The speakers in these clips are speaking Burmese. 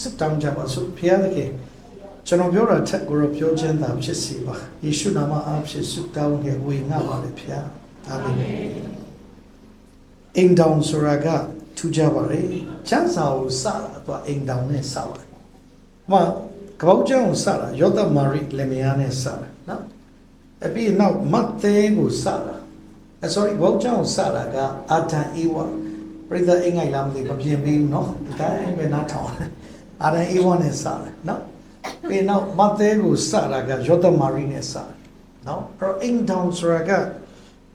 စစ်တောင်းကြပါစို့ဘုရားသခင်ကျွန်တော်ပြောတာထက်ကိုတော့ပြောခြင်းသာဖြစ်စီပါယေရှုနာမအားဖြင့်ဆုတောင်းနေဝေငှပါလေဘုရားအာမင်အိမ်တောင်ဆိုတာကထူးကြပါလေချမ်းသာကိုစတာတော့အိမ်တောင်နဲ့စပါတယ်။မှာကပောက်ကျန်းကိုစတာယောသမာရိလင်မယားနဲ့စတာနော်။အပြီးနောက်မတ်သဲကိုစတာအဲ sorry ကပောက်ကျန်းကိုစတာကအာထန်အေဝါပရိသတ်အိမ်ငိုင်လာမသိမပြင်ပြီးဘူးနော်။ဒါအိမ်ပဲနားထောင်တယ်။ အာထန်အေဝါနဲ့စတာနော်။ပြီးနောက်မတ်သဲကိုစတာကယောသမာရိနဲ့စတာနော်။အဲ့တော့အိမ်တောင်ဆိုတာက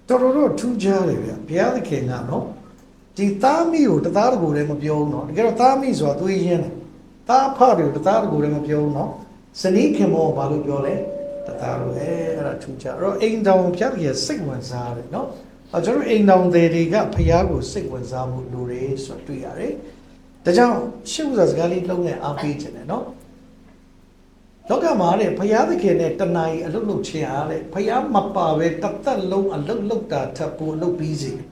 တော်တော်တော့ထူးခြားတယ်ဗျ။ဘုရားသခင်ကနော်ဒီသားမိကိုတသားတကူလည်းမပြောဘူးနော်တကယ်တော့သားမိဆိုတာသွေးရင်းတယ်သားဖတွေကိုတသားတကူလည်းမပြောဘူးနော်ဇနီးခင်မောဘာလို့ပြောလဲတသားလို့အဲအဲ့ဒါထူးခြားအဲ့တော့အိမ်တောင်ဖျက်ကြီးစိတ်ဝင်စားတယ်နော်အဲကျွန်တော်အိမ်တောင်တွေတွေကဖျားကိုစိတ်ဝင်စားမှုလူတွေဆိုတွေ့ရတယ် ဒါကြောင့်ရှစ်ဥစွာစကားလေးလုံးနဲ့အားပေးခြင်းတယ်နော်လောကမှာတဲ့ဖျားသခင်နဲ့တဏှာကြီးအလုတ်လုတ်ခြင်းအားတဲ့ဖျားမပါပဲတသက်လုံးအလုတ်လုတ်တာထပ်ပို့လုတ်ပြီးစီတယ်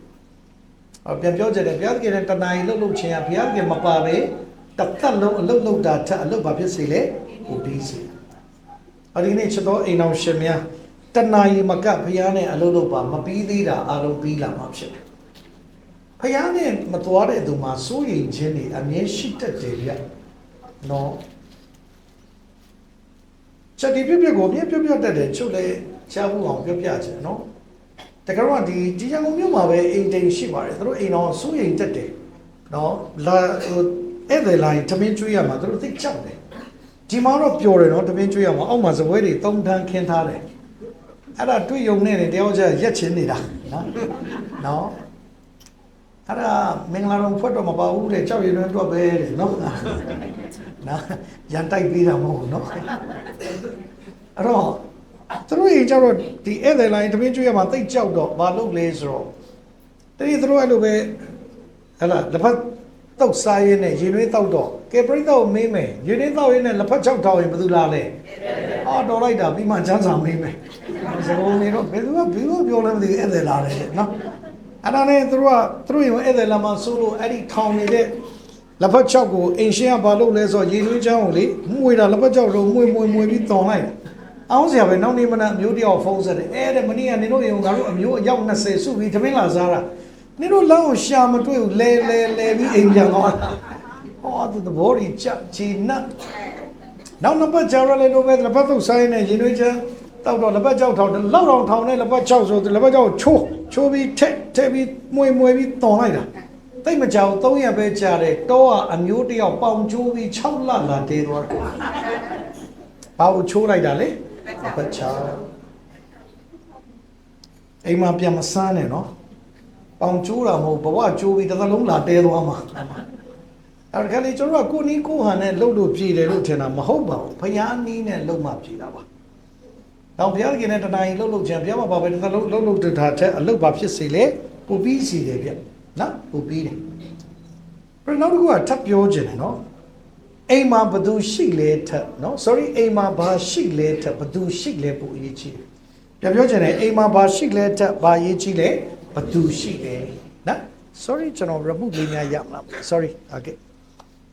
အော်ပြန်ပြောကြတယ်ဘုရားသခင်နဲ့တဏှာကြီးလှုပ်လှုပ်ခြင်းကဘုရားသခင်မပါပဲတစ်သက်လုံးအလုတ်လုတ်တာထက်အလုတ်ဘာဖြစ်စေလဲဟိုပြီးစေအဒီနေ့ချက်တော့အိမ်အောင်ရှင်များတဏှာကြီးမကဘုရားနဲ့အလုတ်လုတ်ပါမပြီးသေးတာအလုံးပြီးလာမှာဖြစ်တယ် ဘုရားနဲ့မတော်တဲ့သူမှာစိုးရိမ်ခြင်းတွေအမြဲရှိတတ်တယ်ဗျနော်ချက်ဒီပြပြကိုပြပြပြတတ်တယ်ချုပ်လေချားဖို့အောင်ပြပြခြင်းနော်တကယ်တော့ဒီဒီရန်ကုန်မြို့မှာပဲအိမ်တိမ်ရှိပါတယ်သူတို့အိမ်တော်စိုးရိမ်တက်တယ်နော်လာဟိုအဲ့ဒီလိုင်းတမင်းကျွေးရမှာသူတို့သိကြောက်တယ်ဒီမှာတော့ပျော်တယ်နော်တမင်းကျွေးရမှာအောက်မှာစပွဲတွေသုံးထန်းခင်းထားတယ်အဲ့ဒါတွေ့ယုံနေတယ်တယောက်ကျရက်ချင်းနေတာနော်နော် အဲ့ဒါမင်္ဂလာတော်ဖွက်တော့မပါဘူးတဲ့ကြောက်ရည်တွင်တော့ပဲတဲ့နော်နော်ရန်တိုက်ပေးတာမဟုတ်ဘူးနော်အဲ့တော့သူတို့ရင်ကြတော့ဒီဧည့်သည်လိုင်းတပင်းကျွေးရမှာတိတ်ကြောက်တော့မလုပ်လဲဆိုတော့တတိသူတို့အဲ့လိုပဲဟဲ့လားလက်ဖက်တောက်စားရင်းနဲ့ရေနွေးတောက်တော့ကဲပြိဿကိုမေးမယ်ရေနွေးတောက်ရင်းနဲ့လက်ဖက်ချောက်ထောက်ရင်ဘယ်သူလာလဲအော်တော်လိုက်တာပြီးမှချမ်းသာမေးမယ်စကုံနေတော့ဘယ်သူကဘယ်လိုပြောလဲမသိဘူးဧည့်သည်လာတယ်တဲ့နော် အဲ့ဒါနဲ့သူတို့ကသူတို့ရင်ဧည့်သည်လာမှဆိုလို့အဲ့ဒီထောင်နေတဲ့လက်ဖက်ချောက်ကိုအင်ရှင်ကဘာလုပ်လဲဆိုတော့ရေနွေးချောင်းကိုလေမှုဝေတာလက်ဖက်ချောက်တော့မှုဝေမှုဝေမှုဝေပြီးတောင်းလိုက်တယ်အောင်စရာပဲနောက်နေ့မနက်အမျိုးတယောက်ဖုန်းဆက်တယ်အဲတဲ့မနေ့ကနင်တို့ရုံငါတို့အမျိုးအယောက်20စုပြီးတမင်းလာစားတာနင်တို့လမ်းကိုရှာမတွေ့ဘူးလဲလဲလဲပြီးအိမ်ပြန်သွားတာဟောသူသဘောကြီးချက်ချီနတ်နောက်နှစ်ပတ်ကြာရလဲတော့ပဲလက်ပတ်သုတ်ဆိုင်နေရင်တွေချမ်း တောက်တော့လက်ပတ်ကြောက်ထောင်တယ်လောက်တော့ထောင်နေလက်ပတ်ချောက်ဆိုလက်ပတ်ကြောက်ချိုးချိုးပြီးထက်ထက်ပြီးမွေမွေပြီးတောင်းလိုက်တာတိတ်မကြောက်3ရက်ပဲကြာတယ်တော့အမျိုးတယောက်ပေါင်ချိုးပြီး6လလာတဲသွားတယ်ဘာကိုချိုးလိုက်တာလဲဘတ်ချာအိမ်မှာပြန်မဆန်းနဲ့နော်ပေါင်ကျိုးတာမဟုတ်ဘဝကျိုးပြီးတစ်သလုံးလာတဲသွားမှာအဲ့ဒါကလေးကျွန်တော်ကကိုနီးကိုဟန်နဲ့လှုပ်လို့ပြည်တယ်လို့ထင်တာမဟုတ်ပါဘူးဖယားနီးနဲ့လှုပ်မှပြည်တာပါ တောင်ဘုရားသခင်နဲ့တဏှာရင်လှုပ်လှုပ်ခြင်းဘုရားမှာပါပဲတစ်ခါလှုပ်လှုပ်လှုပ်တာတဲ့အလုပ်ပါဖြစ်စေလေပူပြီးစီတယ်ဗျနော်ပူပြီးတယ်ပြန်နောက်တစ်ခုကထပ်ပြောခြင်းတယ်နော်အိမ်မှာဘသူရှိလဲထက်နော် sorry အိမ်မှာဘာရှိလဲထက်ဘသူရှိလဲပူအရေးကြီးတယ်ပြန်ပြောခြင်းတယ်အိမ်မှာဘာရှိလဲထက်ဘာရေးကြီးလဲဘသူရှိလဲနော် sorry ကျွန်တော် remote လေးများရမလား sorry okay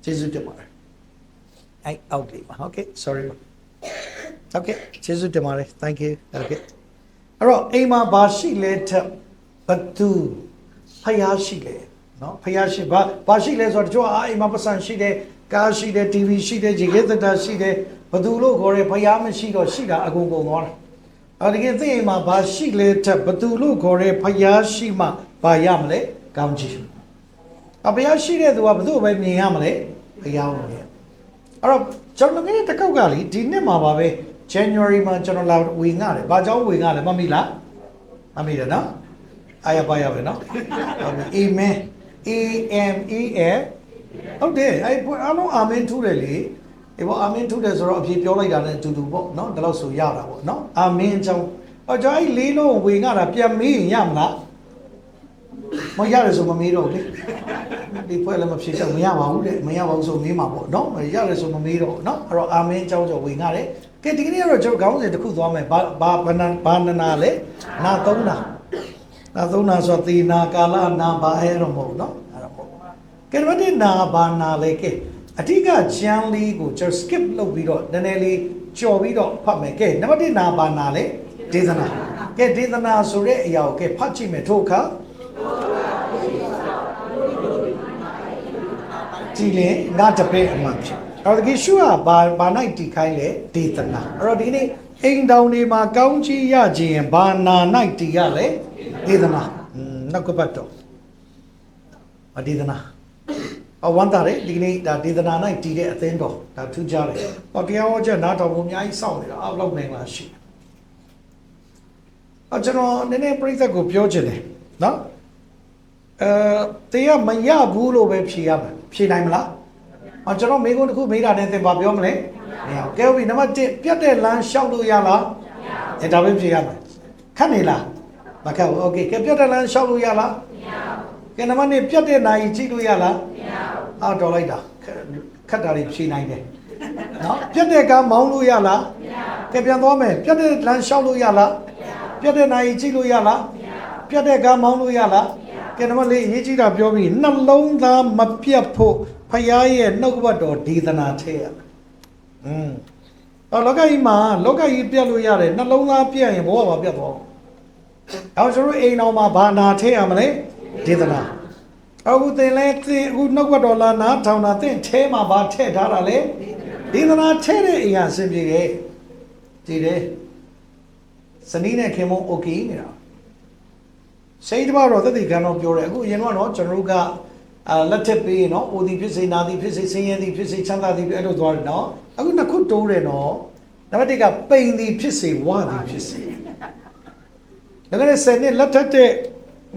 ကျေးဇူးတင်ပါတယ်အဲ့အောက်လေးပါ okay sorry ဟုတ်ကဲ့ကျေးဇူးတင်ပါတယ် thank you ဟုတ်ကဲ့အဲ့တော့အိမ်မှာဘာရှိလဲထက်ဘသူဖျားရှိလဲနော်ဖျားရှိဘာဘာရှိလဲဆိုတော့တချို့အာအိမ်မှာပတ်စံရှိတယ်ကားရှိတယ် TV ရှိတယ်ရေခဲသက်တာရှိတယ်ဘသူလို့ခေါ်တယ်ဖျားမရှိတော့ရှိတာအကုန်ကုန်သွားတာအဲ့ဒီကသိအိမ်မှာဘာရှိလဲထက်ဘသူလို့ခေါ်တယ်ဖျားရှိမှဘာရမလဲကောင်းချီးအဖျားရှိတဲ့သူကဘသူ့ပဲမြင်ရမလဲဖျားဟုတ်တယ်အဲ့တော့ကျွန်တော်ငယ်တစ်ခေါက်ကလေဒီနှစ်မှာပါပဲ January မှာကျွန်တော်လာဝေငှတယ်ဘာကြောင့်ဝေငှလဲမမိလားမမိတယ်နော်အာရပါရပဲနော်ဟုတ်ပြီ Amen A M E N ဟုတ်တယ်အဲ့အားလုံးအာမင်ထူးတယ်လေဒီဘောအာမင်ထူးတယ်ဆိုတော့အဖြေပြောလိုက်တာနဲ့အတူတူပေါ့နော်ဒါလို့ဆိုရတာပေါ့နော်အာမင်အကြောင်းအော်ကျွန်တော်အဲ့လေးလုံးဝေငှတာပြန်မေးရင်ရမလားမရတယ်ဆိုမမေးတော့ဘူးလေဒီဖွဲ့လည်းမဖြေချက်မရပါဘူးတဲ့မရပါဘူးဆိုမေးမှာပေါ့နော်ရတယ်ဆိုမမေးတော့ဘူးနော်အဲ့တော့အာမင်အကြောင်းကြောင့်ဝေငှတယ် ကဲဒီကနေ့ကတော့ကျွန်တော်ခေါင်းစဉ်တစ်ခုသွားမယ်ဘာဘာဘာနာဘာနာနာလဲနာသုံးနာနာသုံးနာဆိုတော့သေနာကာလနာဘာအဲ့တော့မဟုတ်နော်အဲ့တော့မဟုတ်ကဲဒီနေ့နာဘာနာလဲကဲအဓိကကျမ်းလေးကိုကျွန်တော် skip လုပ်ပြီးတော့နည်းနည်းလေးကြော်ပြီးတော့ဖတ်မယ်ကဲနံပါတ်1နာပါနာလေဒေသနာကဲဒေသနာဆိုတဲ့အရာကိုကဲဖတ်ကြည့်မယ်ထို့အခါကြည်လင်ငါတပည့်အမှန်ဖြစ် အဲ့တော့ဒီရှုကဘာဘာနိုင်တီခိုင်းလေဒေသနာအဲ့တော့ဒီနေ့အိမ်တောင်တွေမှာကောင်းကြီးရခြင်းဘာနာနိုင်တီရလေဒေသနာอืมနောက်ကပတ်တော့အဒေသနာအဝမ်းတာတယ်ဒီကနေ့ဒါဒေသနာ၌တည်တဲ့အသင်းတော်ဒါထူးခြားတယ်။ဟောတရားဟောချက်နားတော်ကိုအများကြီးစောင့်နေတာအောက်လောက်နိုင်လားရှိတယ်။အကျွန်တော်နည်းနည်းပြိဿကိုပြောချင်တယ်နော်။အဲတရားမရဘူးလို့ပဲဖြေရမယ်။ဖြေနိုင်မလား။ အကျွန်တော်မိကုန်းတစ်ခုမေးတာနဲ့သင်ပါပြောမလဲ။မရဘူး။ကဲဟုတ်ပြီနံပါတ်1ပြတ်တဲ့လမ်းလျှောက်လို့ရလား။မရဘူး။အဲဒါပဲဖြေရမယ်။ခက်နေလား။မခက်ဘူး။ Okay ကဲပြတ်တဲ့လမ်းလျှောက်လို့ရလား။မရဘူး။ကဲနံပါတ်2ပြတ်တဲ့နိုင်ကြည့်လို့ရလား။အာတော်လိုက်တာခက်ခက်တာတွေဖြေနိုင်တယ်နော်ပြတ်တဲ့ကမောင်းလို့ရလားမရဘူးကဲပြန်သွားမယ်ပြတ်တဲ့လမ်းလျှောက်လို့ရလားမရဘူးပြတ်တဲ့နိုင်ကြည့်လို့ရလားမရဘူးပြတ်တဲ့ကမောင်းလို့ရလားမရဘူး ကဲနမလေးအရေးကြီးတာပြောပြီးနှလုံးသားမပြတ်ဖို့ဖခင်ရဲ့နှုတ်ကပတ်တော်ဒေသနာထဲရမယ်อืมအော်လောကကြီးမှာလောကကြီးပြတ်လို့ရတယ်နှလုံးသားပြတ်ရင်ဘဝမှာပြတ်သွားအောင်ကျွန်တော်အိမ်တော်မှာဘာနာထဲရမလဲဒေသနာ အခုသင်လဲသင်အခုနှုတ်ကပတ်တော်လာနားထောင်တာသင်ထဲမှာဗာထည့်ထားတာလေဒေသနာထဲတဲ့အရာအဆင်ပြေတယ်ကြည်တယ်စနီးနဲ့ခင်မုံโอเคနေတာ စိတ်တဘာတော့တတိကံတော့ပြောတယ်အခုအရင်ကတော့ကျွန်တော်တို့ကအာလက်ထက်ပေးနော်အိုဒီဖြစ်စေနာဒီဖြစ်စေဆင်းရဲဒီဖြစ်စေချမ်းသာဒီအဲ့လိုသွားတယ်နော်အခုနှစ်ခုတိုးတယ်နော်နံပါတ်1ကပိန်ဒီဖြစ်စေဝါဒီဖြစ်စေဒါကလည်းစနေလက်ထက်တဲ့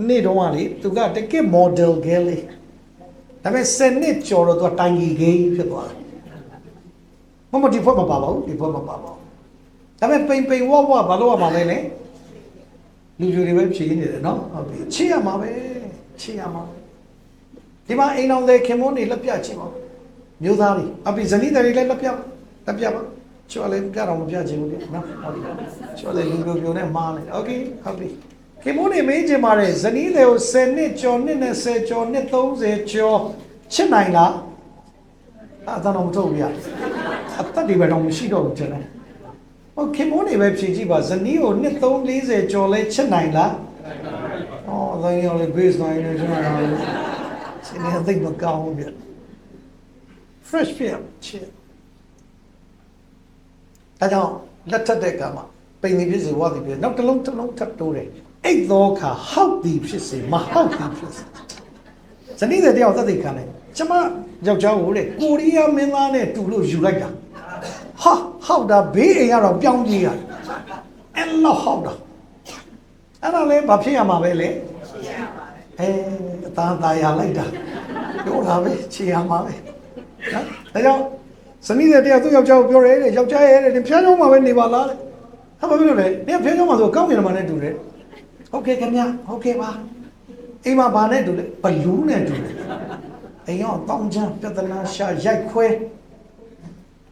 နေ့တုန်းကလေသူကတကယ် model ကလေးဒါပေမဲ့စနစ်ကျော်တော့သူကတိုင်ကြီးကြီးဖြစ်သွားတယ်မမဒီဖို့မပါပါဘူးဒီဖို့မပါပါဘူးဒါပေမဲ့ပိန်ပိန်ဝဝဘာလို့ရမှာလဲလေ လူလူတွေပဲဖြေနေတယ်နော်ဟုတ်ပြီချစ်ရမှာပဲချစ်ရမှာဒီမှာအိမ်အောင်တဲ့ခင်မုန်းနေလက်ပြချင်ပါမျိုးသားတွေအပိဇနီးတွေလည်းလက်ပြလက်ပြပါချော်လည်းပြတော့မပြချင်ဘူးလေနော်ဟုတ်ပြီချော်လည်းလူလူပြိုနဲ့မားနေโอเคဟုတ်ပြီ ခင်မိုးနေမေးချင်ပါတယ်ဇနီးတွေကို10နှစ်ကျော်နှစ်20ကျော်နှစ်30ကျော်ချစ်နိုင်လားအသာတော့မထုတ်ဘူးရအသက်တွေပဲတော့မရှိတော့ဘူးကျွန်တော် ဟိုခင်မိုးနေပဲဖြေကြည့်ပါဇနီးကိုနှစ်340ကျော်လဲချစ်နိုင်လားအော်ဒါရောလေ base နိုင်နေကျွန်တော်စနေအသိမကောင်းဘူးပြ fresh ဖြစ်ချစ်ဒါကြောင့်လက်ထက်တဲ့ကမှာပိန်နေဖြစ်စေဝါသည်ဖြစ်နောက်တစ်လုံးတစ်လုံးထပ်တိုးတယ်အိတ်သောခါဟောက်သည်ဖြစ်စေမဟောက်သည်ဖြစ်စေဇနီးတဲ့တယောက်သက်သေခံတယ်ကျမယောက်ျားကိုလေကိုရီးယားမင်းသားနဲ့တူလို့ယူလိုက်တာ ဟာဟောက်တာဘေးအိမ်ကတော့ပြောင်းပြေးရတယ်အဲ့လောက်ဟောက်တာအဲ့ဒါလေဘာဖြစ်ရမှာပဲလေအဲအသားသားရလိုက်တာပြောတာပဲခြေရမှာပဲနော်ဒါကြောင့်ဇနီးတဲ့တယောက်သူ့ယောက်ျားကိုပြောတယ်တဲ့ယောက်ျားရဲ့တဲ့ဖျားချောင်းမှာပဲနေပါလားတဲ့ဟာဘာဖြစ်လို့လဲနင်ဖျားချောင်းမှာဆိုကောင်းကင်မှာနဲ့တူတယ်ဟုတ်ကဲ့ခင်ဗျဟုတ်ကဲ့ပါအိမ်မှာဘာနဲ့တူလဲဘလူးနဲ့တူတယ်အိမ်ရောတောင်းချမ်းပြဿနာရှာရိုက်ခွဲ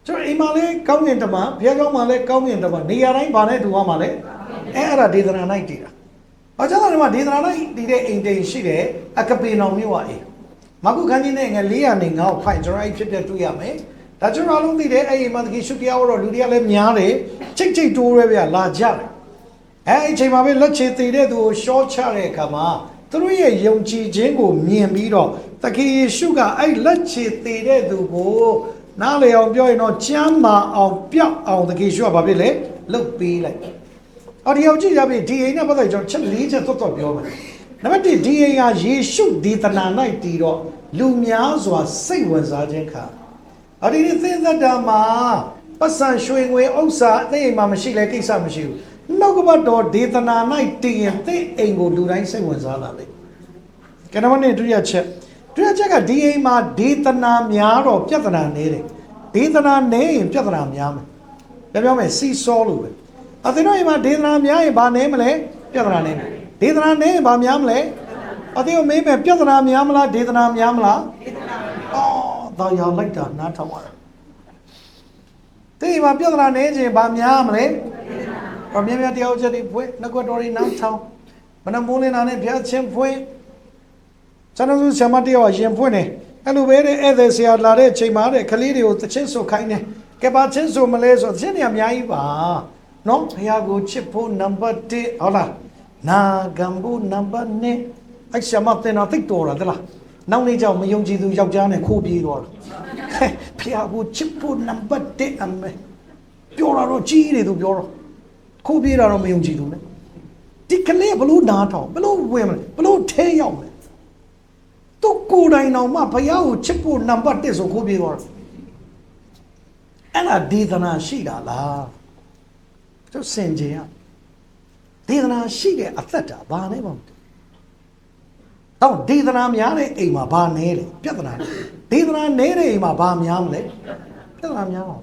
ကျွန်တော်အိမ်မှာလဲကောင်းကင်တမဘုရားကျောင်းမှာလဲကောင်းကင်တမနေရာတိုင်းဘာနဲ့တူရမှာလဲအဲအဲ့ဒါဒေသနာ၌တည်တာ။ဘာကြောင့်လဲမှာဒေသနာ၌တည်တဲ့အိမ်တိမ်ရှိတယ်အကပေနောင်မြို့ဝအိမ်မကုခန်းကြီးနဲ့ငယ်400နေငါ့ကိုဖိုင်ကျွန်တော်အဲ့ဖြစ်တဲ့တွေ့ရမယ်။ဒါကျွန်တော်အလုံးသိတယ်အဲ့အိမ်မှာတကယ်ရှုတရားဟောတော့လူတွေကလည်းများတယ်ချိတ်ချိတ်တိုးရဲဗျာလာကြတယ်။အဲအချိန်မှာပဲလက်ချေတည်တဲ့သူကိုရှော့ချတဲ့အခါမှာသူတို့ရဲ့ယုံကြည်ခြင်းကိုမြင်ပြီးတော့တကယ်ယေရှုကအဲ့လက်ချေတည်တဲ့သူကို နားလေအောင်ပြောရင်တော့ချမ်းမာအောင်ပြောက်အောင်တကယ်ယေရှုကဘာဖြစ်လဲလှုပ်ပေးလိုက်။အော်ဒီအောင်ကြည့်ရပြီဒီအိမ်နဲ့ပတ်သက်ကျွန်တော်ချက်လေးချက်သွတ်သွတ်ပြောမယ်။နံပါတ်1ဒီအိမ်ကယေရှုဒေသနာ၌တည်တော့လူများစွာစိတ်ဝင်စားခြင်းခါ။အော်ဒီနေ့သင်သက်တာမှာပတ်စံရွှေငွေဥစ္စာအသိအိမ်မှာမရှိလဲကိစ္စမရှိဘူး။နောက်ကဘတော်ဒေသနာ၌တည်ရင်သိအိမ်ကိုလူတိုင်းစိတ်ဝင်စားလာတယ်။ကနမနဲ့ဒုတိယချက် ဒုတိယချက်ကဒီအိမ်မှာဒေသနာများတော့ပြဿနာနေတယ်။ဒေသနာနေရင်ပြဿနာများမယ်။ပြောပြောမယ်စီစောလို့ပဲ။အသင်တို့အိမ်မှာဒေသနာများရင်ဘာနေမလဲပြဿနာနေမယ်။ဒေသနာနေရင်ဘာများမလဲ။အသင်တို့မေးမယ်ပြဿနာများမလားဒေသနာများမလား။ဒေသနာများ။အော်တော့ရောက်လိုက်တာနားထောင်ရတာ။ဒီမှာပြဿနာနေခြင်းဘာများမလဲ။ဘာများများတရားချက်တွေဖွင့်နှုတ်ကတော်တွေနားထောင်မနမိုးလင်းနာနဲ့ဖျားချင်းဖွင့် ကျွန်တော်တို့ဆရာမတယောက်ရင်ဖွင့်တယ်အဲ့လိုပဲတဲ့ဧည့်သည်ဆရာလာတဲ့အချိန်မှာတဲ့ကလေးတွေကိုသချင်းဆိုခိုင်းတယ်ကဲပါချင်းဆိုမလဲဆိုသချင်းတွေအများကြီးပါနော်ဘုရားကိုချစ်ဖို့နံပါတ်1ဟုတ်လားနာဂံဘူးနံပါတ်2အဲ့ဆရာမတင်တော့တိတ်တော်တာသလားနောက်နေ့ကျတော့မယုံကြည်သူယောက်ျားနဲ့ခိုးပြေးတော့တာဟဲ့ဘုရားကိုချစ်ဖို့နံပါတ်1အမေပြောတာတော့ကြီးတယ်သူပြောတော့ခိုးပြေးတာတော့မယုံကြည်သူနဲ့ဒီကလေးကဘလို့နားထောင်ဘလို့ဝင်မလဲဘလို့ထဲရောက်မလဲ သူကိုယ်တိုင်တော်မှဘုရားကိုချစ်ဖို့နံပါတ်1ဆိုခိုးပြေသွားတာအဲ့ဒါဒေသနာရှိတာလားသူစင်ကြင်ကဒေသနာရှိတဲ့အသက်တာဘာနဲ့မှမတူတော့ဒေသနာများတဲ့အိမ်မှာဘာနဲလဲပြဿနာဒေသနာနဲတဲ့အိမ်မှာဘာများမလဲပြဿနာများပါ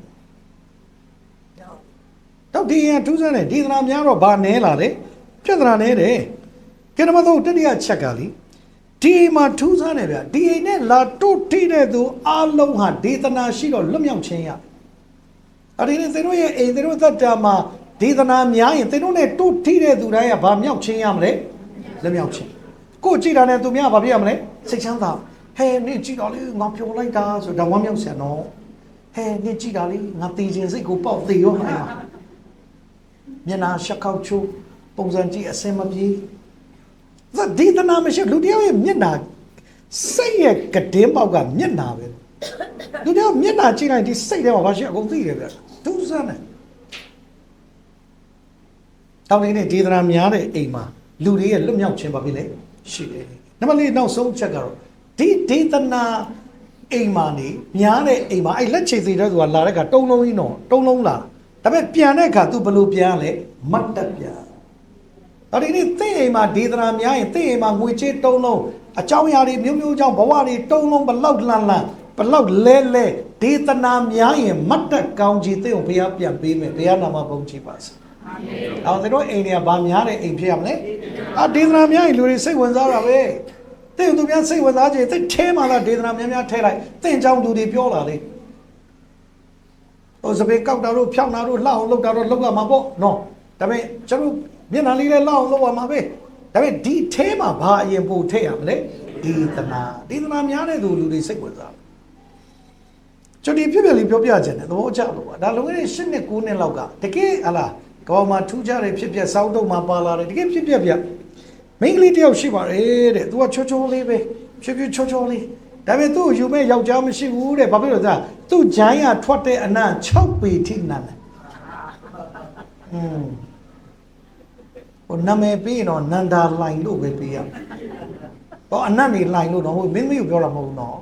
တော့ဒီရင်ထူးဆန်းတယ်ဒေသနာများတော့ဘာနဲလာလဲပြဿနာနဲတယ်ကဲနံပါတ်3တတိယချက်ကလी ဒီအိမ်မှာထူးဆန်းတယ်ဗျာဒီအိမ်နဲ့လာတို့ထိတဲ့သူအလုံးဟာဒေသနာရှိတော့လွတ်မြောက်ခြင်းရအဲ့ဒီနဲ့သင်တို့ရဲ့အိမ်သင်တို့သက်တာမှာဒေသနာများရင်သင်တို့နဲ့တို့ထိတဲ့သူတိုင်းကဘာမြောက်ခြင်းရမလဲလွတ်မြောက်ခြင်းကိုကြည့်တာနဲ့သူများဘာဖြစ်ရမလဲစိတ်ချမ်းသာဟဲနေကြည့်တော့လေငါဖြောလိုက်တာဆိုတော့ဝမ်းမြောက်စရာနော်ဟဲနေကြည့်တာလေငါတည်ခြင်းစိတ်ကိုပေါက်သေးရောမှာမျက်နာရှက်ခောက်ချိုးပုံစံကြည့်အစင်မပြေ ဒါဒေသနာမရှိလူတယောက်ရဲ့မျက်နာစိတ်ရဲ့ကဒင်းပေါက်ကမျက်နာပဲလူတယောက်မျက်နာကြည့်လိုက်ဒီစိတ်ထဲမှာဘာရှိအကုန်သိတယ်ဗျဒုစမ်းတယ်တောင်းနေတဲ့ဒေသနာများတဲ့အိမ်မှာလူတွေရဲ့လွတ်မြောက်ခြင်းဘာဖြစ်လဲရှိတယ်နံပါတ်လေးနောက်ဆုံးချက်ကတော့ဒီဒေသနာအိမ်မှာနေများတဲ့အိမ်မှာအဲ့လက်ချေစီတဲ့သူကလာတဲ့ကတုံးလုံးကြီးတော့တုံးလုံးလာဒါပေမဲ့ပြန်တဲ့အခါ तू ဘယ်လိုပြန်ရလဲမတ်တက်ပြန် အဲ့ဒီနေ့သင်အိမ်မှာဒေသနာများရင်သင်အိမ်မှာငွေချေးတုံးလုံးအကြောင်းအရာတွေမျိုးမျိုးကြောင့်ဘဝတွေတုံးလုံးဘလောက်လန်လန်ဘလောက်လဲလဲဒေသနာများရင်မတ်တက်ကောင်းကြီးသင်ကိုဘုရားပြန်ပေးမယ်ဘုရားနာမဘုန်းကြီးပါစေအာမင်။အောင်တို့အိမ်တွေကဗာများတဲ့အိမ်ဖြစ်ရမလဲ။အာဒေသနာများရင်လူတွေစိတ်ဝင်စားတာပဲ။သင်တို့များစိတ်ဝင်စားကြရင်သင်ထဲမှာလားဒေသနာများများထဲလိုက်သင်ကြောင့်လူတွေပြောလာလေ။ဟိုစပယ်ကောက်တာတို့ဖြောင်းတာတို့လှအောင်လုပ်တာတို့လုပ်ရမှာပေါ့နော်။ဒါပေမဲ့ကျွန်တော် မျက်နှာလေးလည်းလှအောင်လုပ်ရမှာပဲ။ဒါပေမဲ့ဒီထဲမှာဘာအရင်ပို့ထည့်ရမလဲ။ဒေသနာဒေသနာများတဲ့သူလူတွေစိတ်ဝင်စားတယ်။ကျွန်တော်ဒီဖြစ်ဖြစ်လေးပြောပြခြင်းတယ်သဘောကျလို့ပါဒါလုံခဲ့တဲ့၈နှစ်9နှစ်လောက်ကတကယ်ဟလားကဘာမှာထူးခြားတဲ့ဖြစ်ဖြစ်စောင်းတုံမှာပါလာတယ်တကယ်ဖြစ်ဖြစ်ပြမိန်းကလေးတယောက်ရှိပါတယ်တဲ့သူကချောချောလေးပဲဖြူဖြူချောချောလေးဒါပေမဲ့သူ့ကိုယူမဲ့ယောက်ျားမရှိဘူးတဲ့ဘာဖြစ်လို့လဲသူ့ဂျိုင်းကထွက်တဲ့အနံ့6ပေထိနံတယ်ဟွန်း ဟိုနာမည်ပြီးရင်တော့နန္ဒာလိုင်လို့ပဲပြီးရမယ်ဟောအနံ့နေလိုင်လို့တော့ဟိုမင်းမင်းကိုပြောတာမဟုတ်ဘူးနော်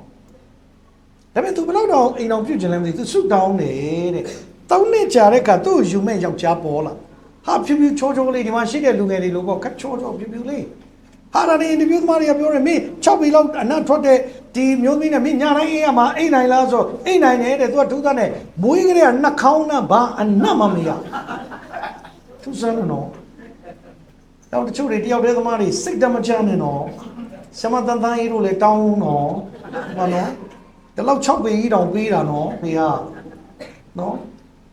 ဒါပေမဲ့ तू ဘယ်တော့တော့အိမ်အောင်ပြုတ်ကျင်လဲမသိ तू ဆုတောင်းတယ်တဲ့တောင်းနေကြတဲ့ကသူ့ကိုယူမဲ့ယောက်ျားပေါ်လာဟာဖြူဖြူချောချောလေးဒီမှာရှိတဲ့လူငယ်တွေလို့ပေါ့ကတ်ချောချောဖြူဖြူလေးဟာဒါနေအင်တာဗျူးသမားတွေကပြောတယ်မင်း6ပေလောက်အနတ်ထွက်တဲ့ဒီမျိုးသမီးနဲ့မင်းညာတိုင်းအေးရမှာအိမ်နိုင်လားဆိုအိမ်နိုင်တယ်တဲ့ तू ကထူးသားနဲ့မွေးကလေးကနှာခေါင်းနဲ့ဘာအနတ်မှမရထူးဆန်းတော့ တော့တချို့တွေတယောက်တည်းသမားတွေစိတ်တမချမ်းနဲ့တော့ဆမတန်တန်ကြီးတို့လည်းတောင်းတော့ဟောနော်ဒီလောက်6ပေကြီးတောင်ပေးတာနော်ဖေဟာနော်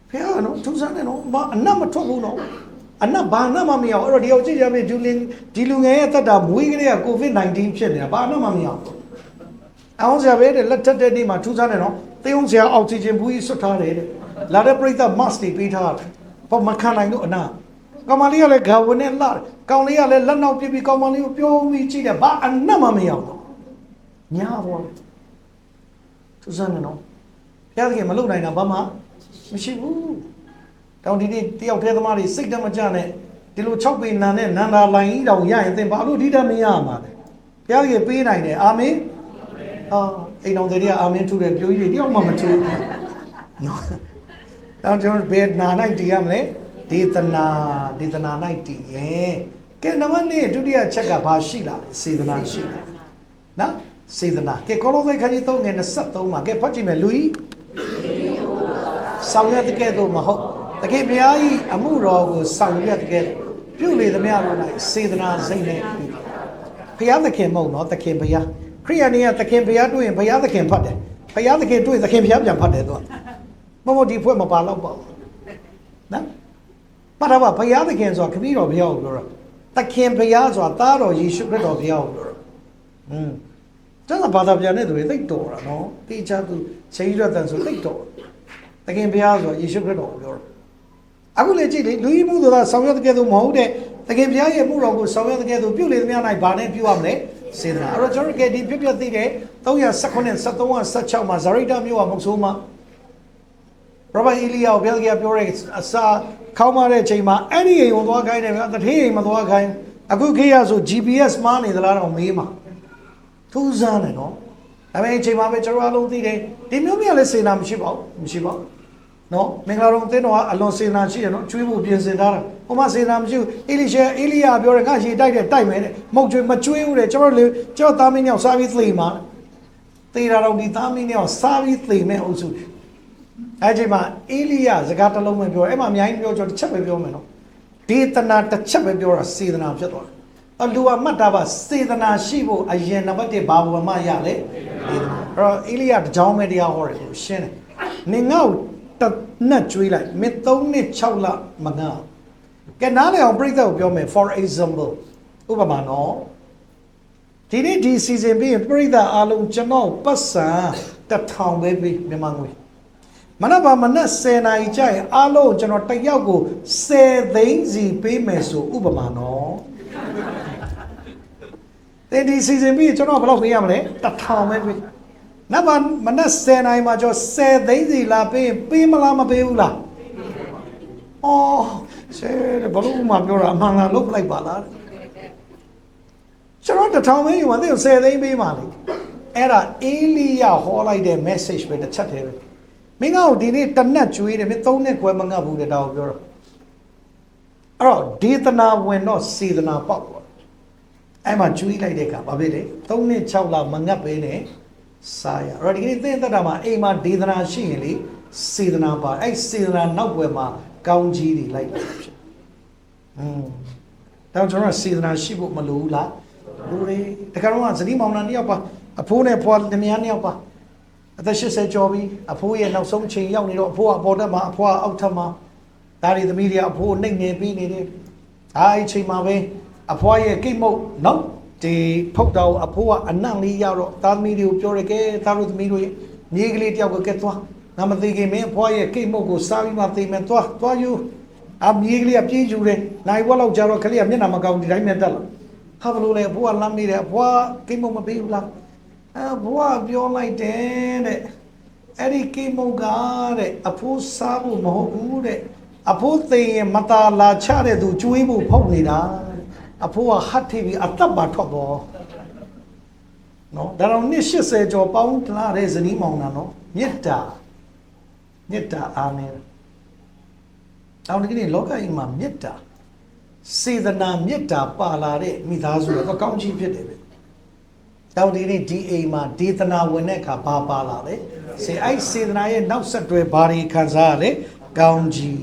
ဖေဟာနော်သူစားနေနော်ဘာအနတ်မထွက်ဘူးနော်အနတ်ဘာအနတ်မှမရဘူးအဲ့တော့ဒီအောင်ကြည့်ကြပြီဒီလင်ဒီလူငယ်ရဲ့တက်တာမွေးကလေးကကိုဗစ် -19 ဖြစ်နေတာဘာအနတ်မှမရဘူးအောင်ဆရာပဲတဲ့လက်ထက်တဲ့နေ့မှာထူးဆန်းတယ်နော်သေုံဆရာအောက်ဆီဂျင်ဘူးကြီးဆွတ်ထားတယ်တဲ့လာတဲ့ပြိဿ mask တွေပေးထားတယ်ဘာမခံနိုင်လို့အနတ် ကောင်မလေးကလည်းဂါဝင်နဲ့လှတယ်ကောင်လေးကလည်းလက်နောက်ပြပြီးကောင်မလေးကိုပြုံးပြီးကြည့်တယ်ဘာအနတ်မှမရဘူးညာဘောသူစမ်းနေနော်ဘုရားသခင်မလုပ်နိုင်တာဘာမှမရှိဘူးတောင်ဒီနေ့တယောက်တည်းသမားတွေစိတ်တမကြနဲ့ဒီလို6ပေနန်နဲ့နန္ဒာလိုင်းကြီးတောင်ရရင်သင်ဘာလို့ဒီတတ်မရမှာလဲဘုရားသခင်ပေးနိုင်တယ်အာမင်အာအိမ်တော်တွေကအာမင်ထူတယ်ပြိုးကြီးတယောက်မှမထူဘူးနော်တောင်ကျွန်တော်ဘယ်နာနိုင်တည်ရမလဲ ဒေသနာဒေသနာနိုင်တည်ရဲ့ကဲနံပါတ်1ဒုတိယချက်ကဘာရှိလာလဲစေတနာရှိလာနော်စေတနာကဲကောလောသဲခန်းကြီး3ငယ်23မှာကဲဖတ်ကြည့်မယ်လူကြီးဆောင်ရွက်တဲ့ကဲ့သို့မဟုတ်တကယ်ဘုရားကြီးအမှုတော်ကိုဆောင်ရွက်တဲ့ကဲ့သို့ပြုလေသမျှတို့၌စေတနာစိတ်နဲ့ပြုဘုရားသခင်မဟုတ်နော်သခင်ဘုရားခရိယန်တွေကသခင်ဘုရားတွေ့ရင်ဘုရားသခင်ဖတ်တယ်ဘုရားသခင်တွေ့သခင်ဘုရားပြန်ဖတ်တယ်သူကမဟုတ်ဒီဖွဲ့မပါတော့ပါဘူးနော် ပါတော့ဘုရားသခင်ဆိုတာခမည်းတော်ဘုရားကိုပြောတာသခင်ဘုရားဆိုတာသားတော်ယေရှုခရစ်တော်ဘုရားကိုပြောတာอืมကျန်တာဘာသာပြန်တဲ့သူတွေသိတော်တာနော်တေချာသူချိန်ရွက်တန်ဆိုသိတော်တခင်ဘုရားဆိုယေရှုခရစ်တော်ကိုပြောတာအခုလေကြည့်လေလူကြီးမှုဆိုတာဆောင်ရွက်တဲ့ကဲ့သို့မဟုတ်တဲ့တခင်ဘုရားရဲ့မှုတော်ကိုဆောင်ရွက်တဲ့ကဲ့သို့ပြုလေသမျှ၌ဘာနဲ့ပြုရမလဲစေတနာအဲ့တော့ကျွန်တော်ကဒီဖြစ်ဖြစ်သိတဲ့319 73 16မှာဇရိတမြို့ကမုတ်ဆိုးမှာ ရဘအီလီယာကိုဘယ်ကပြောတဲ့အစာခေါင်းမတဲ့အချိန်မှာအဲ့ဒီအိမ်ကိုသွားခိုင်းတယ်ဗျာတထေးအိမ်မသွားခိုင်းအခုခေတ်ရဆို GPS မှားနေသလားတော့မေးမှာထူးဆန်းတယ်နော်ဒါပေမဲ့အချိန်မှာပဲကျွန်တော်အလုံးသိတယ်ဒီမျိုးမြလည်းစေနာမရှိပါဘူးမရှိပါဘူးနော်မင်္ဂလာတော်အသင်းတော်ကအလွန်စေနာရှိရနော်ကျွေးဖို့ပြင်ဆင်ထားတာဟိုမှာစေနာမရှိဘူးအေလိရှေအေလိယာပြောတယ်ငါရေတိုက်တယ်တိုက်မယ်တဲ့မဟုတ်ကျွေးမကျွေးဘူးတဲ့ကျွန်တော်လေကျွန်တော်သားမင်းယောက်စားပြီးသိမှာသေတာတော့ဒီသားမင်းယောက်စားပြီးသိမဲ့အုပ်စုတယ် အဲအချိန်မှာအေလိယာစကားတစ်လုံးပဲပြောအဲ့မှာအများကြီးပြောကျွန်တော်တစ်ချက်ပဲပြောမယ်နော်ဒေသနာတစ်ချက်ပဲပြောတာစေတနာဖြစ်သွားတယ်အလူအမှတ်တာပါစေတနာရှိဖို့အရင်နံပါတ်1ဘာဝမရလဲဒေသနာအဲ့တော့အေလိယတကြောင်းမဲ့တရားဟောတယ်ကိုရှင်းတယ်နင်ငါ့ကိုတစ်နက်ကျွေးလိုက်မင်း3နှစ်6လမငါကဲနားလေအောင်ပြိဿကိုပြောမယ် for example ဥပမာနော်ဒီနေ့ဒီ season ပြီးရင်ပြိဿအားလုံးကျွန်တော်ပတ်စံတစ်ထောင်ပဲပြီးမြန်မာငွေ မနက်ပါမနက်10နာရီကျရင်အားလုံးကျွန်တော်တစ်ယောက်ကို10သိန်းစီပေးမယ်ဆိုဥပမာနော်တဲ့ဒီ season ပြီးကျွန်တော်ဘယ်လောက်ပေးရမလဲတစ်ထောင်ပဲပေးနတ်ဘာမနက်10နိုင်မှာကျော်10သိန်းစီလာပေးရင်ပေးမလားမပေးဘူးလားအော်ဆဲဘလို့မှပြောတာအမှန်လားလုတ်လိုက်ပါလားကျွန်တော်တစ်ထောင်ပဲယူမှတဲ့10သိန်းပေးပါလေအဲ့ဒါအေလီယာဟောလိုက်တဲ့ message ပဲတစ်ချက်တည်းပဲမ င်းကဒီနေ့တနက်ကျွေးတယ်မင်း3နှစ်ခွဲမငတ်ဘူးတဲ့ဒါကိုပြောတော့အဲ့တော့ဒေသနာဝင်တော့စေတနာပေါက်သွားအဲ့မှာကျွေးလိုက်တဲ့အခါဘာဖြစ်လဲ3နှစ်6လမငတ်ပဲနဲ့စားရအဲ့တော့ဒီကနေ့သင်သက်တာမှာအိမ်မှာဒေသနာရှိရင်လေစေတနာပါအဲ့စေတနာနောက်ွယ်မှာကောင်းကြီးတွေလိုက်တယ်ဖြစ်อืมတော့ကျွန်တော်စေတနာရှိဖို့မလိုဘူးလားလူတွေတခါတော့ဇနီးမောင်နှံနှစ်ယောက်ပါအဖိုးနဲ့ဖွာလင်မယားနှစ်ယောက်ပါ အသက်80ကျော်ပြီအဖိုးရဲ့နောက်ဆုံးချိန်ရောက်နေတော့အဖိုးကအပေါ်တက်မှာအဖိုးကအောက်ထပ်မှာဒါတွေသမီးတွေကအဖိုးကိုနှိပ်ငယ်ပြီးနေတယ်အားအဲ့ချိန်မှာပဲအဖွားရဲ့ကိတ်မုတ်နော်ဒီဖုတ်တော်အဖိုးကအနံ့လေးရောက်တော့သားသမီးတွေကိုပြောရကဲသားတို့သမီးတို့ရဲ့မြေကလေးတယောက်ကကဲသွားငါမသိခင်မင်းအဖွားရဲ့ကိတ်မုတ်ကိုစားပြီးမှသိမယ်သွားသွားယူအမြေကလေးကပြေးယူတယ်နိုင်ဝက်လောက်ကြာတော့ကလေးကမျက်နှာမကောင်းဒီတိုင်းနဲ့တက်လာဟာဘလို့လဲအဖိုးကလမ်းနေတယ်အဖွားကိတ်မုတ်မပေးဘူးလား အဘွားပြောလိုက်တယ်တဲ့အဲ့ဒီကိတ်မုတ်ကတဲ့အဖိုးစားဖို့မဟုတ်ဘူးတဲ့အဖိုးသိရင်မตาလာချတဲ့သူကျွေးဖို့ဖုတ်နေတာအဖိုးကဟတ်ထိပ်ပြီးအသက်ပါထွက်တော့နော်ဒါတော့နှစ်80ကျော်ပေါင်းလာတဲ့ဇနီးမောင်နှံနော်မေတ္တာမေတ္တာအားနေတောင်းဒီကနေ့လောကကြီးမှာမေတ္တာစေတနာမေတ္တာပါလာတဲ့မိသားစုတော့ကောင်းချီးဖြစ်တယ်ပဲ တောင်တီရီဒီအိမ်မှာဒေသနာဝင်တဲ့အခါဘာပါလာလဲစေအဲ့စေတနာရဲ့နောက်ဆက်တွဲဘာတွေခံစားရလဲကောင်းကြီး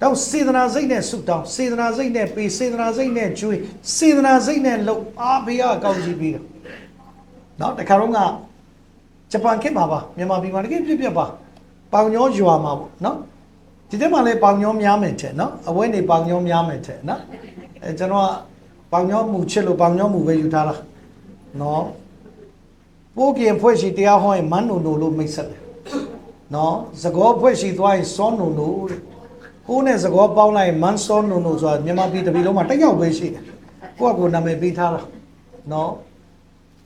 တော့စေတနာစိတ်နဲ့ဆုတောင်းစေတနာစိတ်နဲ့ပေးစေတနာစိတ်နဲ့ကျွေးစေတနာစိတ်နဲ့လှုပ်အားပေးရကောင်းကြီးပြီးတော့နောက်တခါတော့ကဂျပန်ခေတ်မှာပါမြန်မာပြည်မှာတကယ်ပြပြပါပေါင်ညောရွာမှာပေါ့နော်ဒီထဲမှာလည်းပေါင်ညောများမယ်တဲ့နော်အဝဲနေပေါင်ညောများမယ်တဲ့နော်အဲကျွန်တော်ကပေါင်ညောမူချစ်လို့ပေါင်ညောမူပဲယူထားလား နော်ပိုးကင်ဖွဲ့ရှိတရားဟောရင်မန်းနုံနုံလို့မိတ်ဆက်တယ်နော်သကောဖွဲ့ရှိသွားရင်စောနုံနုံတဲ့ကိုနဲ့သကောပေါင်းလိုက်ရင်မန်းစောနုံနုံဆိုတာမြန်မာပြည်တပြည်လုံးမှာတစ်ယောက်ပဲရှိတယ်ကိုကကိုနာမည်ပေးထားတာနော်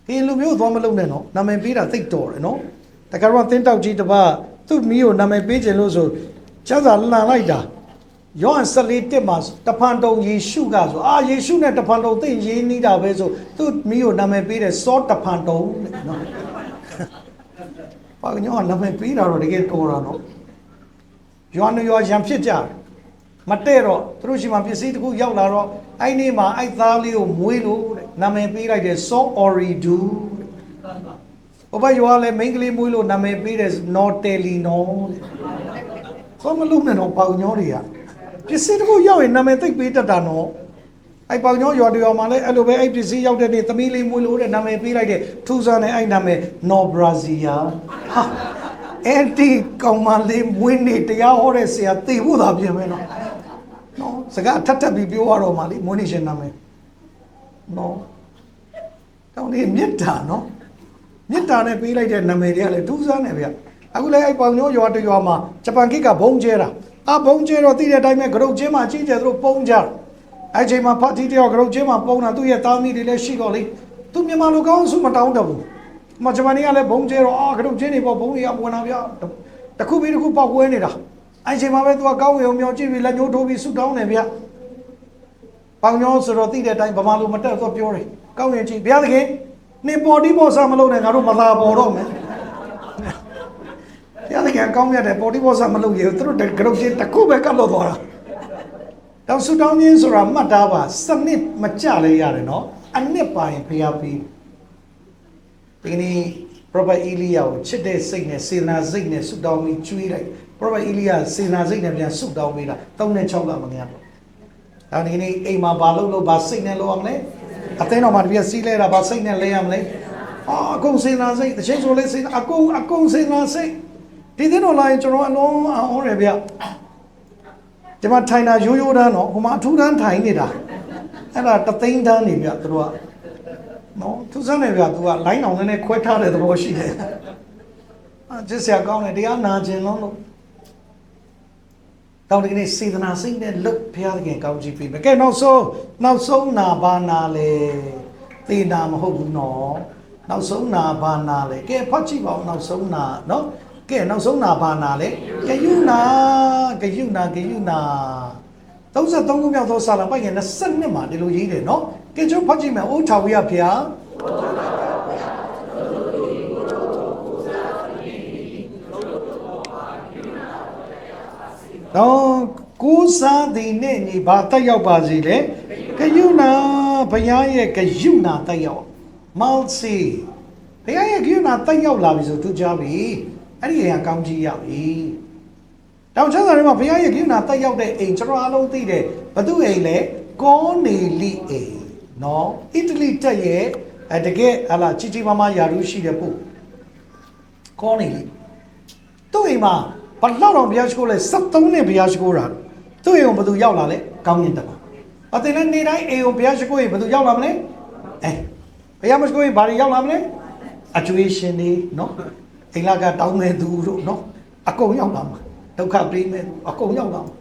ဒီလူမျိုးသွားမလုပ်နဲ့နော်နာမည်ပေးတာသိတော်တယ်နော်တကယ်တော့တင်းတောက်ကြီးတပတ်သူ့မိကိုနာမည်ပေးခြင်းလို့ဆိုကျန်စာလှန်လိုက်တာ ယောဟန်14တက်မှာတဖန်တုံယေရှုကဆိုအာယေရှုနဲ့တဖန်တုံသိရေးနေတာပဲဆိုသူ့မိကိုနာမည်ပေးတယ်စောတဖန်တုံတဲ့နော်ပါကညောနာမည်ပေးတာတော့တကယ်တော်တာနော်ရွာနရွာရံဖြစ်ကြတယ်မတဲ့တော့သူတို့ရှိမှပစ္စည်းတစ်ခုရောက်လာတော့အဲ့ဒီမှာအဲ့သားလေးကိုမွေးလို့တဲ့နာမည်ပေးလိုက်တယ် so oridu ဘဘရွာလည်းမိန်းကလေးမွေးလို့နာမည်ပေးတယ် nortelino တဲ့ဆိုမလို့နဲ့တော့ပေါင်ညောတွေက ပစ္စည်းတစ်ခုရောက်ရင်နာမည်သိပ်ပေးတတ်တာနော်အဲ့ပေါင်ညောရွာတရွာမှာလည်းအဲ့လိုပဲအဲ့ပစ္စည်းရောက်တဲ့နေ့သမီးလေးမွေးလို့တဲ့နာမည်ပေးလိုက်တယ်ထူဆန်းနဲ့အဲ့နာမည် Nobrazia ဟာအဲ့ဒီကောင်မလေးမွေးနေ့တရားဟောတဲ့ဆရာသိဖို့သာပြင်မယ်နော်နော်စကားထပ်ထပ်ပြီးပြောရတော့မှလေမွေးနေ့ရှင်နာမည်နော်ဒါတောင်းဒီမေတ္တာနော်မေတ္တာနဲ့ပေးလိုက်တဲ့နာမည်တွေကလည်းဒူးစားနေဗျအခုလည်းအဲ့ပေါင်ညိုရွာတရွာမှာဂျပန်ကိကဘုံကျဲတာ အဘုံကျဲတော့သိတဲ့အတိုင်းပဲဂရုတ်ချင်းမှာကြီးတယ်သူတို့ပုံကြတယ်အဲ့ချိန်မှာဖတ်တီတယောက်ဂရုတ်ချင်းမှာပုံတာသူ့ရဲ့သားသမီးတွေလည်းရှိတော့လေသူမြန်မာလူကောင်းစုမတောင်းတဘူးမဂျပန်ကလည်းဘုံကျဲတော့အာဂရုတ်ချင်းတွေပေါ့ဘုံတွေကဝင်လာဗျတခုပြီးတခုပောက်ကွဲနေတာအဲ့ချိန်မှာပဲသူကကောင်းဝေုံမြောင်ကြည့်ပြီးလက်ညှိုးထိုးပြီးဆူတောင်းနေဗျပေါင်ညောဆိုတော့သိတဲ့အတိုင်းဗမာလူမတက်တော့ပြောတယ်ကောင်းရင်ကြည့်ဘုရားသခင်နေပေါ်ဒီပေါ်စားမလုပ်နဲ့ငါတို့မလာပေါ်တော့မယ် ဘုရားသခင်ကောင်းမြတ်တယ်ပေါ်ဒီပေါ်စားမလုပ်ရဘူးသူတို့ကရုပ်ရှင်တစ်ခုပဲကတ်လို့သွားတာတောင်ဆူတောင်းခြင်းဆိုတာမှတ်သားပါစနစ်မကြလဲရတယ်နော်အနှစ်ပိုင်ဘုရားပြီးဒီနေ့ prophet Elia ကိုချစ်တဲ့စိတ်နဲ့စေနာစိတ်နဲ့ဆူတောင်းပြီးကျွေးလိုက် prophet Elia စေနာစိတ်နဲ့ပြန်ဆူတောင်းပေးတာ၃နဲ့၆လမငန်းတော့ဒါဒီနေ့အိမ်မှာဘာလုပ်လို့ဘာစိတ်နဲ့လုပ်ရမလဲအသိတော်မှာတပြည့်စီးလဲတာဘာစိတ်နဲ့လဲရမလဲအာအကုန်စေနာစိတ်တစ်ချိန်ဆိုလဲစေနာအကုန်အကုန်စေနာစိတ် ဒီသိတော်လာရင်ကျွန်တော်အလုံးအောင်ရဗျဒီမှာထိုင်တာရိုးရိုးတန်းတော့ဟိုမှာအထူးတန်းထိုင်နေတာအဲ့ဒါတသိန်းတန်းနေဗျသူတို့ကနော်သူစမ်းနေဗျသူကလိုင်းအောင်နဲ့ခွဲထားတဲ့သဘောရှိတယ်အာကျစ်ဆရာကောင်းတယ်တရားနာခြင်းလုံးလို့တောင်းတကယ်စေတနာစိတ်နဲ့လုတ်ဘုရားသခင်ကောင်းချီးပေးမယ်ကဲနောက်ဆုံးနောက်ဆုံးနာဘာနာလဲသေနာမဟုတ်ဘူးနော်နောက်ဆုံးနာဘာနာလဲကဲဖတ်ကြည့်ပါဦးနောက်ဆုံးနာနော် ကဲနောက်ဆုံးနာဘာနာလဲဂယုနာဂယုနာဂယုနာ33ခုမြောက်သောစာလပိုက်ရင်22မှာဒီလိုရေးတယ်နော်ကဲကျွန်တော်ဖတ်ကြည့်မယ်အိုးထာဝရဘုရားတော့ကိုးစားသည်နဲ့ညီဘာတက်ရောက်ပါစီလေဂယုနာဘုရားရဲ့ဂယုနာတက်ရောက်မောက်စီဘုရားရဲ့ဂယုနာတက်ရောက်လာပြီဆိုသူကြားပြီ အဲ့ဒီအရာကောင်းကြီးရပြီတောင်ချမ်းသာထဲမှာဘုရားရဲ့ဂယုနာတက်ရောက်တဲ့အိမ်ကျွန်တော်အားလုံးသိတယ်ဘသူအိမ်လဲကောနေလိအိမ်နော်အီတလီတက်ရဲ့အဲတကယ်ဟာလာကြီးကြီးမားမားယာရုရှိတဲ့ပုကောနေလိသူ့အိမ်မှာဘလောက်တော့ဘုရားရှိခိုးလဲ73နှစ်ဘုရားရှိခိုးတာသူ့အိမ်ကိုဘယ်သူရောက်လာလဲကောင်းကင်တမန်အတင်လည်းနေတိုင်းအိမ်ကိုဘုရားရှိခိုးရင်ဘယ်သူရောက်လာမလဲအဲဘုရားမရှိခိုးရင်ဘာတွေရောက်လာမလဲအကျွေးရှင်တွေနော် အိမ်လာကတောင်းမဲ့သူတို့နော်အကုန်ရောက်လာမှာဒုက္ခပေးမဲ့သူအကုန်ရောက်လာမှာ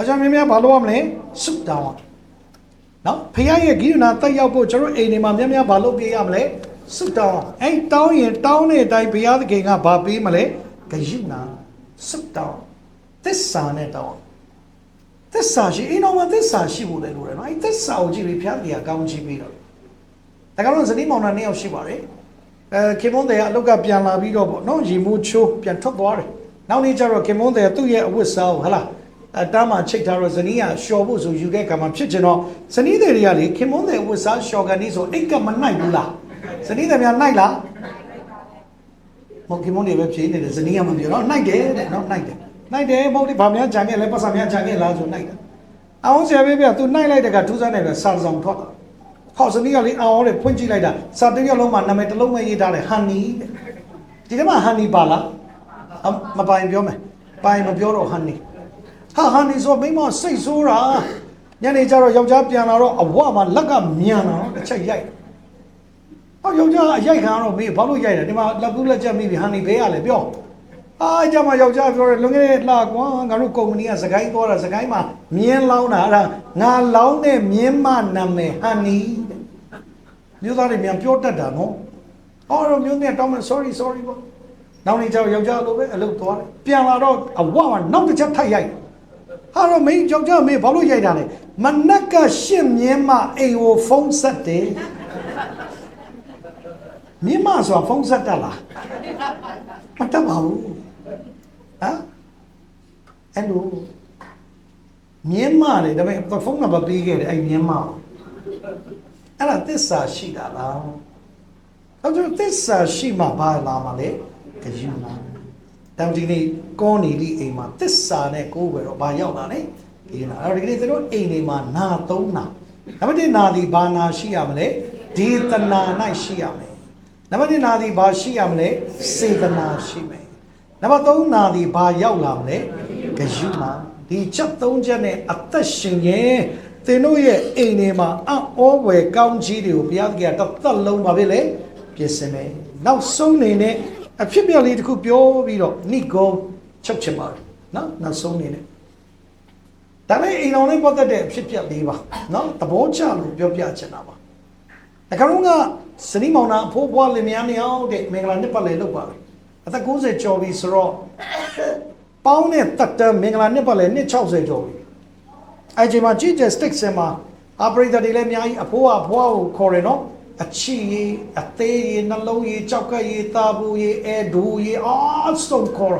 အကြောင်းများများဘာလို့ရမလဲဆုတောင်းရနော်ဖခင်ရဲ့ဂိယူနာတက်ရောက်ဖို့ကျွန်တော်အိမ်တွေမှာများများဘာလုပ်ပြရမလဲဆုတောင်းအဲ့တောင်းရင်တောင်းတဲ့အတိုင်းဘုရားသခင်ကဘာပေးမလဲဂိယူနာဆုတောင်းသစ္စာနဲ့တောင်းသစ္စာရှိအိမ်တော်မှာသစ္စာရှိဖို့လည်းလိုတယ်နော်အဲ့သစ္စာကိုကြည့်ပြီးဘုရားတရားကောင်းချီးပြီးတော့ဒါကတော့ဇနီးမောင်နှံနှစ်ယောက်ရှိပါတယ် အဲခင်မွန်းတဲ့အလုတ်ကပြန်လာပြီးတော့ပေါ့နော်ရီမိုးချိုးပြန်ထွက်သွားတယ်နောက်နေ့ကျတော့ခင်မွန်းတဲ့သူ့ရဲ့အဝတ်စားကိုဟလာအတမ်းမှာချိတ်ထားတော့ဇနီးကလျှော်ဖို့ဆိုယူတဲ့ကံမှာဖြစ်ချင်တော့ဇနီးတွေကလေခင်မွန်းတဲ့ဝတ်စားလျှော်ကန်ဒီဆိုအိတ်ကမနိုင်ဘူးလားဇနီးတွေများနိုင်လားမဟုတ်ခင်မွန်းတွေပဲဖြေနေတယ်ဇနီးကမပြောတော့နိုင်တယ်တဲ့နော်နိုင်တယ်နိုင်တယ်မဟုတ်ဒီဗာများဂျန်ခဲ့လဲပတ်စံများဂျန်ခဲ့လားဆိုနိုင်တယ်အောင်ဆရာဘေးပြသူနိုင်လိုက်တဲ့ကထူးဆန်းတယ်ပဲစာဆောင်ထွက်တာ ဟောဇနီးကလေအောင်တဲ့ဖွင့်ကြည့်လိုက်တာစာတစ်ရက်လုံးမှာနာမည်တစ်လုံးပဲရေးထားတယ်ဟန်နီတဲ့ဒီထဲမှာဟန်နီပါလားအမပိုင်ပြောမယ်ပိုင်မပြောတော့ဟန်နီဟာဟာနေဆိုမိမစိတ်ဆိုးတာညနေကျတော့ယောက်ျားပြန်လာတော့အဝမှာလက်ကမြန်လာတော့တစ်ချက်ရိုက်ဟောယောက်ျားအရိုက်ခံရတော့မေးဘာလို့ရိုက်လဲဒီမှာလက်ကူးလက်ချက်မိပြီဟာနေဘဲရလဲပြောအားကြမှာယောက်ျားပြောတယ်လွန်ခဲ့တဲ့လှကွာငါတို့ကုမ္ပဏီကစကိုင်းသွားတာစကိုင်းမှာမြင်းလောင်းတာအဲ့ဒါငါလောင်းတဲ့မြင်းမနာမည်ဟန်နီတဲ့ မျိုးသားတွေမြန်ပြောတတ်တာနော်အော်တော့မျိုးနဲ့တောင်းမယ် sorry sorry ပေါ့နောက်နေ့ကျတော့ယောက်ျားလိုပဲအလုပ်သွားတယ်ပြန်လာတော့အဝမှာနောက်တစ်ချက်ထပ်ရိုက်ဟာတော့မင်းကြောက်ကြမင်းဘာလို့ရိုက်တာလဲမနက်ကရှင့်မြင်းမအိမ်ကိုဖုံးဆက်တယ်မြင်းမဆိုတာဖုံးဆက်တတ်လားမတတ်ပါဘူးဟမ်အဲ့လိုမြင်းမလေဒါပေမဲ့ဖုံးနံပါတ်ပေးခဲ့တယ်အဲ့မြင်းမကို အဲ့ဒါသစ္စာရှိတာလားတော့ကျွန်တော်သစ္စာရှိမှဘာလာမှာလဲကြယူလားတောင်ဒီနေ့ကောနေလိအိမ်မှာသစ္စာနဲ့ကိုယ်ပဲတော့ဘာရောက်လာလဲဒီနာအဲ့တော့ဒီနေ့သူတို့အိမ်တွေမှာနာသုံးနာနံပါတ်1နာဒီဘာနာရှိရမလဲဒေသနာ၌ရှိရမယ်နံပါတ်2နာဒီဘာရှိရမလဲစေတနာရှိမယ်နံပါတ်3နာဒီဘာရောက်လာမလဲဂယုနာဒီချက်၃ချက်နဲ့အသက်ရှင်ရင် သင်တို့ရဲ့အိမ်တွေမှာအံ့ဩဝယ်ကောင်းကြီးတွေကိုဘုရားသခင်ကတစ်သက်လုံးပါပဲလေပြင်ဆင်မယ်နောက်ဆုံးနေနဲ့အဖြစ်ပြက်လေးတစ်ခုပြောပြီးတော့နိဂုံချုပ်ချင်ပါတယ်နော်နောက်ဆုံးနေနဲ့ဒါလည်းအိမ်တော်လေးပတ်သက်တဲ့အဖြစ်ပြက်လေးပါနော်သဘောကျလို့ပြောပြချင်တာပါအခါတော့ကစနီးမောင်နာအဖိုးဘွားလင်မယားနှစ်ယောက်တဲ့မင်္ဂလာနှစ်ပတ်လည်လုပ်ပါလေအသက်90ကျော်ပြီဆိုတော့ပေါင်းနဲ့တက်တန်းမင်္ဂလာနှစ်ပတ်လည်နှစ်60ကျော်ပြီ အဲ့ဒီမှာကြည့်ကြ stick စင်မှာ operator တွေလည်းအများကြီးအဖိုးကအဖွားကိုခေါ်တယ်နော်အချီရီအသေးရီနှလုံးရီကြောက်ကရီတာဘူးရီအဲဒူရီအားစုံခေါ်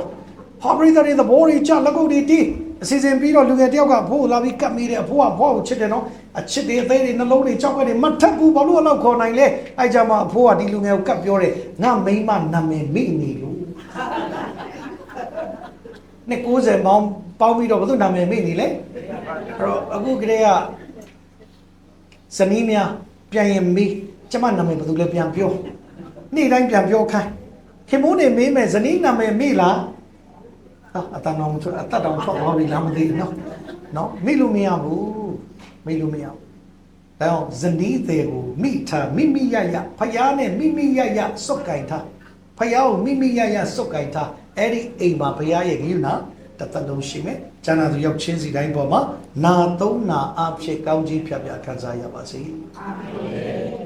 operator တွေသဘောတွေကြလက်ကုပ်တွေတီးအစီအစဉ်ပြီးတော့လူငယ်တယောက်ကအဖိုးကိုလာပြီးကတ်မိတယ်အဖိုးကအဖွားကိုချစ်တယ်နော်အချစ်တွေအသေးတွေနှလုံးတွေကြောက်ကတွေမထပ်ဘူးဘာလို့အဲ့လောက်ခေါ်နိုင်လဲအဲ့ကြမှာအဖိုးကဒီလူငယ်ကိုကတ်ပြောတယ်ငါမိန်းမနာမည်မိနေလို့ နှစ်90ပေါင်းပေါင်းပြီးတော့ဘယ်သူနာမည်မိနေလဲအဲ့တော့အခုကလေးကဇနီးများပြန်ရင်မေးကျမနာမည်ဘယ်သူလဲပြန်ပြောနေ့တိုင်းပြန်ပြောခိုင်းခင်မိုးနေမေးမယ်ဇနီးနာမည်မေးလားဟာအတန်တော်မထွက်အတတ်တော်ထွက်သွားပြီလားမသိဘူးနော်နော်မေးလို့မရဘူးမေးလို့မရဘူးဒါကြောင့်ဇနီးတဲ့ကိုမိထားမိမိရရဖယားနဲ့မိမိရရစုတ်ကင်ထားဖယားကိုမိမိရရစုတ်ကင်ထား အဲ့ဒီအိမ်မှာဖယားရဲ့ဂရုနာတစ်သက်လုံးရှိမယ်။ကျမ်းစာသူရောက်ချင်းစီတိုင်းပေါ်မှာနာသုံးနာအဖြစ်ကောင်းကြီးဖြတ်ပြခံစားရပါစေ။